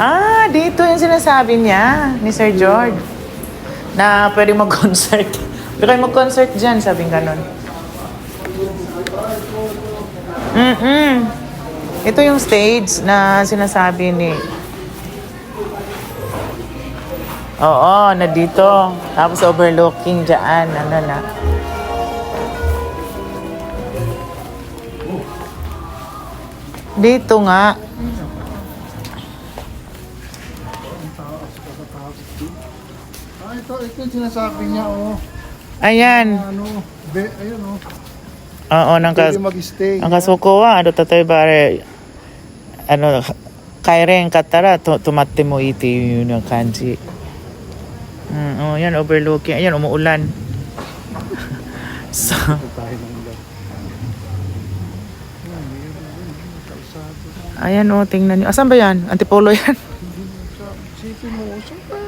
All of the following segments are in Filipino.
Ah, dito yung sinasabi niya ni Sir George. Na pwede mag-concert. Pwede mag-concert dyan, sabi ganon. Mm-mm. Ito yung stage na sinasabi ni... Oo, na dito. Tapos overlooking dyan. Ano na. Dito nga. Ah, ito, ito yung sinasabi niya, oh. Ayan. Ano, be, ayun, oh. Oo, nang kas Pwede mag-stay. ang kasuko wa ano tatoy bare ano kairen katara to, tumatte mo iti yun yung kanji. Mm, oh, yan overlooking. Ayan, umuulan. so, ayan oh, tingnan niyo. Asan ba yan? Antipolo yan. Sipin mo, saan ka?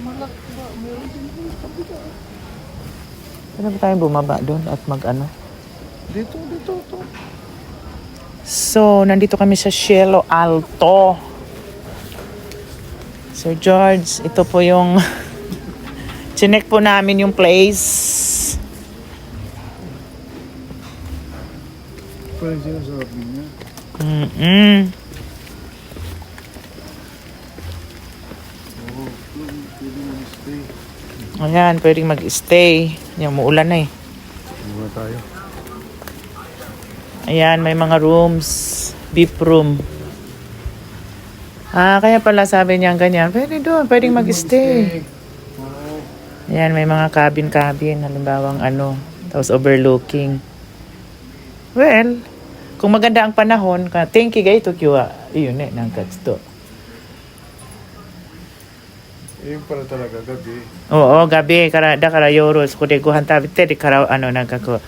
Malak ba? Meron din yung kabila. Pwede ba tayo bumaba doon at mag ano? Dito, dito, to. So, nandito kami sa Cielo Alto. Sir George, ito po yung chinek po namin yung place. Ito yung sinasabi niya. Mm-mm. Pwede. Ayan, pwedeng mag-stay. Yan, umuulan na eh. Muna tayo. Ayan, may mga rooms. Beef room. Ah, kaya pala sabi niya ganyan. Pwede doon, pwedeng mag-stay. Ayan, may mga cabin-cabin. Halimbawa, ano, tapos overlooking. Well, kung maganda ang panahon, thank you gaito kiwa. Iyon eh, nang katsto. Ayun pala talaga, gabi. Oo, gabi, kara, da kara yoros. Kude guhan tabi te, di kara, ano, nagkako.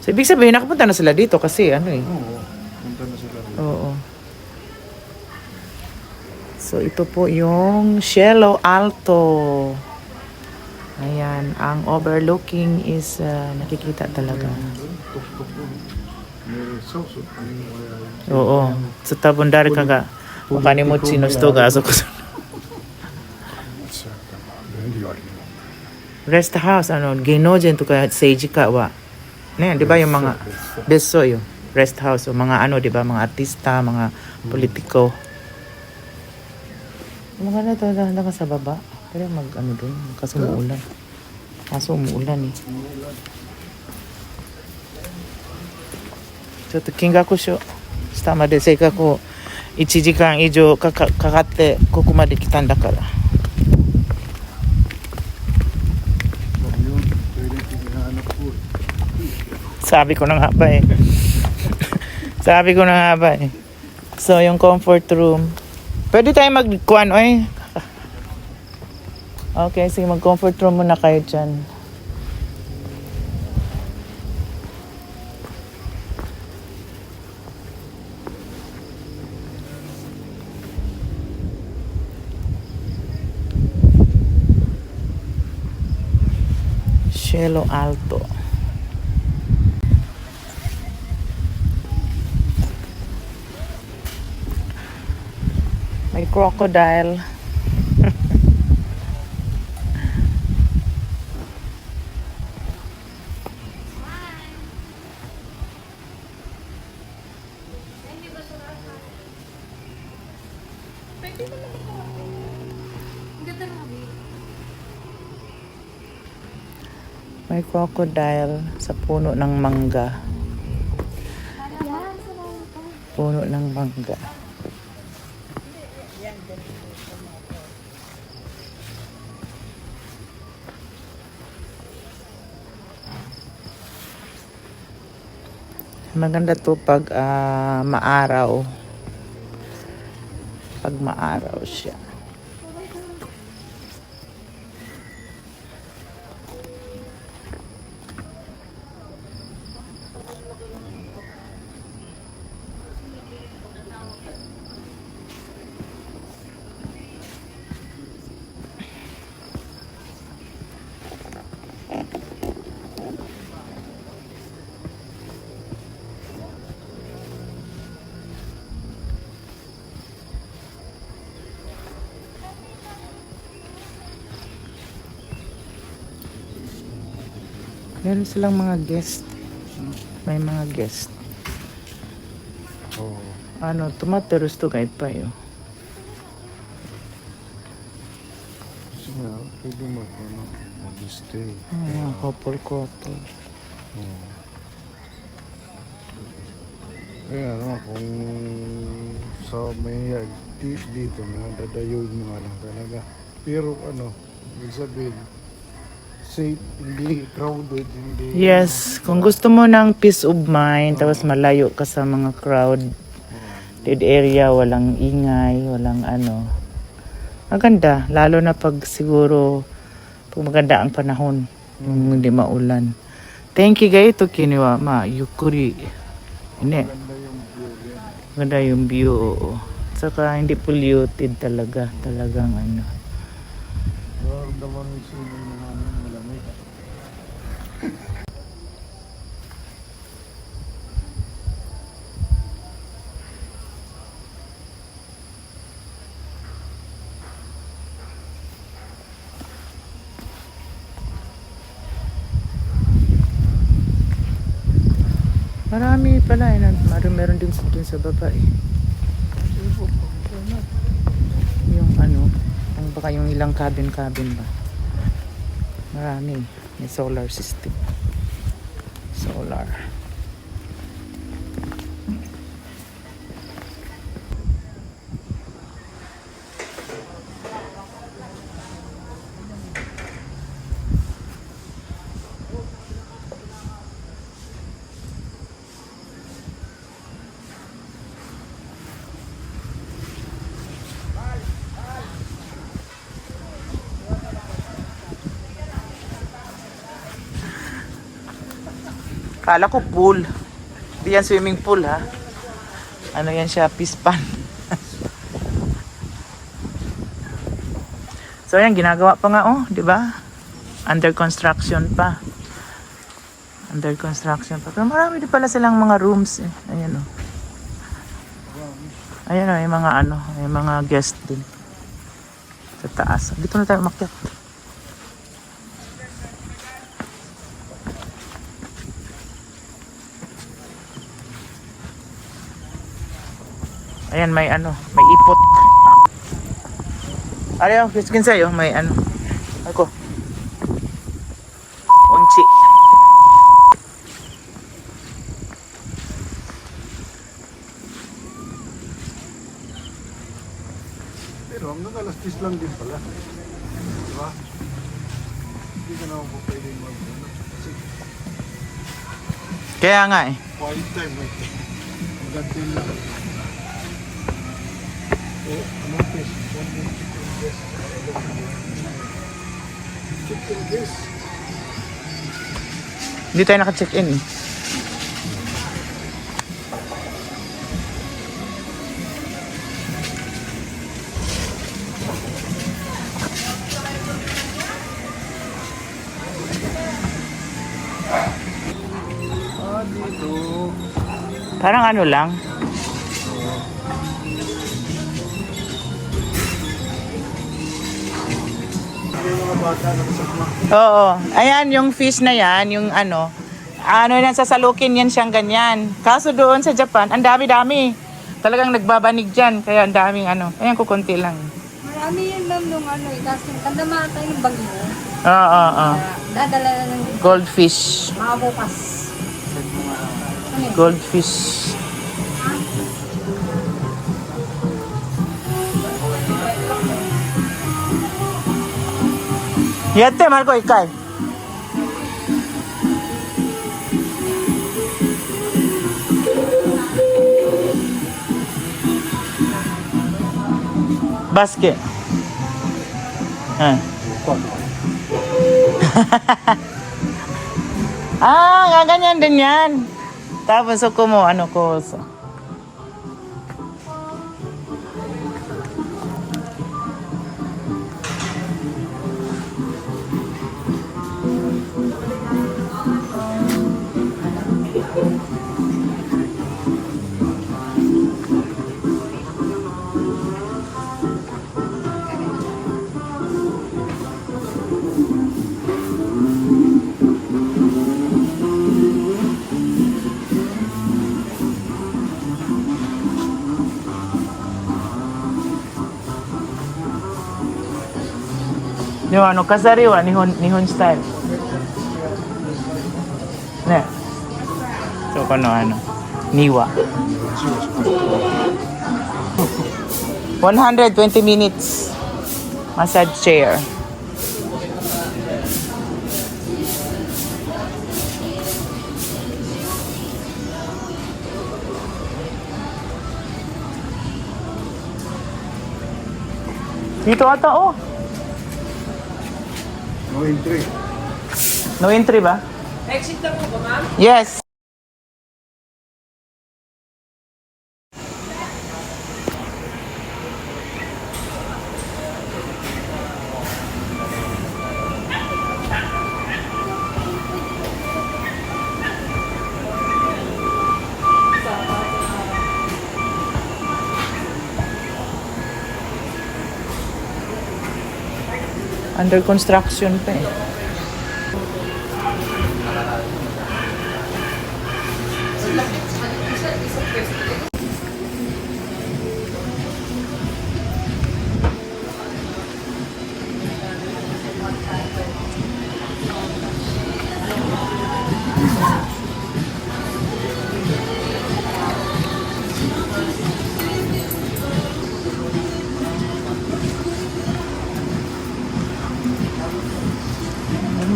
so, ibig sabihin, nakapunta na sila dito kasi, ano eh. Oo, punta na sila. Oo. So, ito po yung Cielo Alto. Ayan, ang overlooking is uh, nakikita talaga. Po. Oo. Sa tabundar ka ga. Kanimot sinusto ga. So, rest house, ano, ginojen to ka seiji wa. Di ba yung mga beso yun? Rest house, o mga ano, di ba, mga artista, mga politiko. Mga na to, dahan ka sa. Pero mag, ano dun, kaso umuulan. Kaso umuulan eh. ちょっと見学しよう。下までせっかく1時間以上かかかかってここまで来たんだから。 So, yun. Pwede tinihanap po. Sabi ko na nga ba eh. Sabi ko na nga ba eh. So, yung comfort room. Pwede tayo magkuhan, oy. Okay, sige, mag-comfort room muna kayo dyan. Cielo Alto. May crocodile. May crocodile sa puno ng mangga. Puno ng mangga. Maganda to pag ah, maaraw. Pag maaraw siya. Meron silang mga guest. May mga guest. Oh. Ano, tumateros to kahit pa yun. Nga, pwede mo ano, mag-stay. Mga couple-couple. Oh. Kaya ano, kung sa may di, dito na dadayoin mo nga lang talaga. Pero ano, ibig sabihin, safe, hindi crowded, hindi... Yes, kung gusto mo ng peace of mind, tapos malayo ka sa mga crowd, dead area, walang ingay, walang ano. Maganda, lalo na pag siguro, pag maganda ang panahon, yung hindi maulan. Thank you guys to kiniwa ma yukuri. Hindi, maganda yung view, oo. Saka hindi polluted talaga, talagang ano. Nararamdaman yung sino na namin malamig. Marami pala, eh, meron, meron din sa, dun sa baba eh. Yung ano, ang baka yung ilang cabin-cabin ba. Marami. May solar system. Solar. Kala ko pool. Di yan swimming pool ha. Ano yan siya, pispan. so yan, ginagawa pa nga oh, di ba? Under construction pa. Under construction pa. Pero marami din pala silang mga rooms eh. Ayan oh. Ayan oh, may mga ano, may mga guest din. Sa taas. Dito na tayo umakyat. Ayan, may ano, may ipot. Ayaw, kiskin sa'yo, may ano. Ako. Unchi. Pero hanggang alas 10 lang din pala. Di ba? Hindi ka naman po pwedeng mag Kasi Kaya nga eh. quiet time eh. Hanggang 10 lang. Eh, test? One more chicken test. Chicken test. Hindi tayo naka-check-in eh. Ah, dito. Parang ano lang. Oo. Ayan, yung fish na yan, yung ano, ano yan, sasalukin yan siyang ganyan. Kaso doon sa Japan, ang dami-dami. Talagang nagbabanig dyan, kaya ang daming ano. Ayan, kukunti lang. Marami yun ma'am nung ano eh. Yung tandama tayo ng bagyo. Oo, oo, oo. Dadala na ng Goldfish. mga bukas. Yun? Goldfish. Yate, Marco, ikay. Basket. Ah. ah, gaganyan din yan. Tapos ako mo, ano ko. So. Yung ano, kasariwa, nihon, nihon style. Ne. So, kano ano, niwa. 120 minutes. Massage chair. Dito ata oh. No entry. No entry ba? Exit na po ba, ma'am? Yes. Under construction pa eh.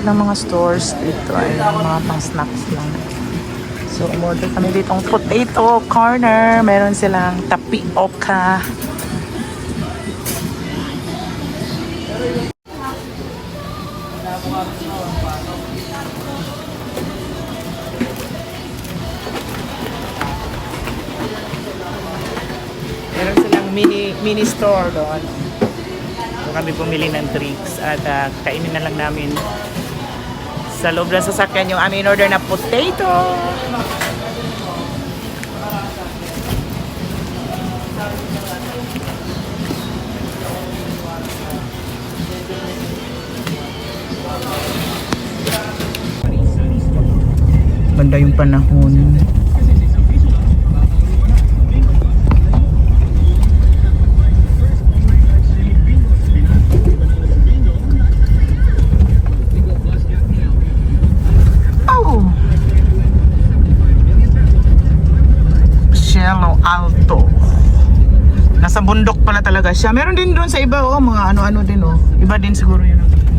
Silang mga stores dito ay mga pang snacks lang. So, umorder kami ditong potato corner. Meron silang tapioca. Meron silang mini mini store doon. So kami pumili ng drinks at ah, kainin na lang namin sa loob ng sasakyan yung aming order na potato. Ganda yung panahon. Oh! Cielo Alto. Nasa bundok pala talaga siya. Meron din doon sa iba, oh, mga ano-ano din, oh. Iba din siguro yun. oh.